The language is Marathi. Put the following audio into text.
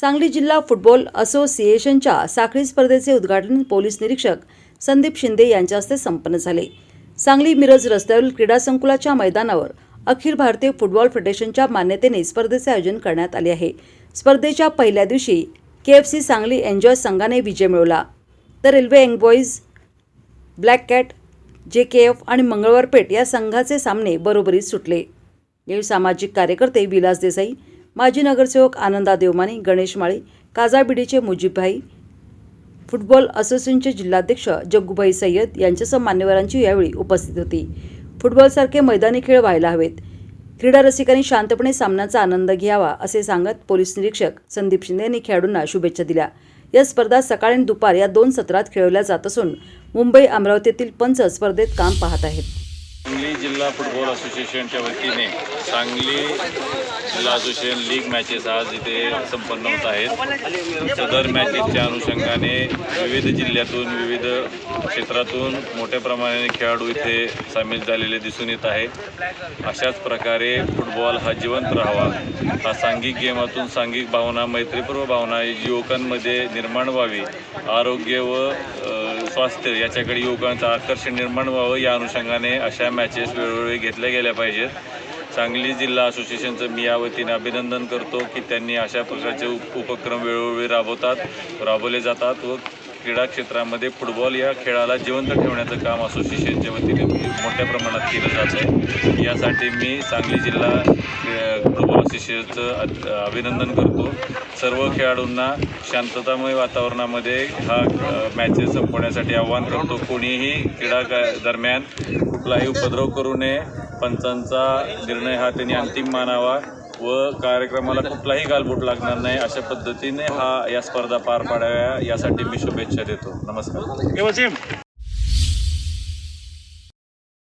सांगली जिल्हा फुटबॉल असोसिएशनच्या साखळी स्पर्धेचे उद्घाटन पोलीस निरीक्षक संदीप शिंदे यांच्या हस्ते संपन्न झाले. सांगली मिरज रस्त्यावरील क्रीडा संकुलाच्या मैदानावर अखिल भारतीय फुटबॉल फेडरेशनच्या मान्यतेने स्पर्धेचे आयोजन करण्यात आले आहे. स्पर्धेच्या पहिल्या दिवशी K F C Sangli enjoy संघाने विजय मिळवला. तर railway एन्बॉईज black cat J K F आणि मंगळवार पेठ या संघाचे सामने बरोबरीत सुटले. यावेळी सामाजिक कार्यकर्ते विलास देसाई माजी नगरसेवक आनंदा देवमाने गणेश माळी काजाबिडीचे मुजीबभाई फुटबॉल असोसिएशनचे जिल्हाध्यक्ष जग्गूभाई सय्यद यांच्यासह मान्यवरांची यावेळी उपस्थित होती. फुटबॉलसारखे मैदानी खेळ व्हायला हवेत. क्रीडा रसिकांनी शांतपणे सामन्याचा आनंद घ्यावा असे सांगत पोलीस निरीक्षक संदीप शिंदे यांनी खेळाडूंना शुभेच्छा दिल्या. या स्पर्धा सकाळ आणि दुपार या दोन सत्रात खेळवल्या जात असून मुंबई अमरावतीतील पंच स्पर्धेत काम पाहत आहेत. सांगली जिल्हा फुटबॉल असोसिएशनच्या वतीने सांगली जिल्हा असोसिएशन लीग मॅचेस आज इथे संपन्न होत आहेत. सदर मॅचेसच्या अनुषंगाने विविध जिल्ह्यातून विविध क्षेत्रातून मोठ्या प्रमाणाने खेळाडू इथे सामील झालेले दिसून येत आहे अशाच प्रकारे फुटबॉल हा जिवंत राहावा. हा सांघिक गेमातून सांघिक भावना मैत्रीपूर्व भावना युवकांमध्ये निर्माण व्हावी. आरोग्य व स्वास्थ्य याच्याकडे युवकांचं आकर्षण निर्माण व्हावं या अनुषंगाने अशा मॅचेस वेळोवेळी घेतल्या गेल्या पाहिजेत. सांगली जिल्हा असोसिएशनचं मी या वतीने अभिनंदन करतो की त्यांनी अशा प्रकारचे उप उपक्रम वेळोवेळी राबवतात राबवले जातात व क्रीडा क्षेत्रामध्ये फुटबॉल या खेळाला जिवंत ठेवण्याचं काम असोसिएशनच्या वतीने मोठ्या प्रमाणात केलं जात आहे. यासाठी मी सांगली जिल्हा फुटबॉल असोसिएशनचं अभिनंदन करतो. सर्व खेळाडूंना शांततामय वातावरणामध्ये हा मॅचेस संपवण्यासाठी आव्हान करतो. कोणीही क्रीडा का दरम्यान कुठलाही उपद्रव करू नये. पंचांचा निर्णय हा त्यांनी अंतिम मानावा. व कार्यक्रमाला कुठलाही गालबोट लागणार नाही अशा पद्धतीने हा या स्पर्धा पार पाडाव्या यासाठी मी शुभेच्छा देतो. नमस्कार.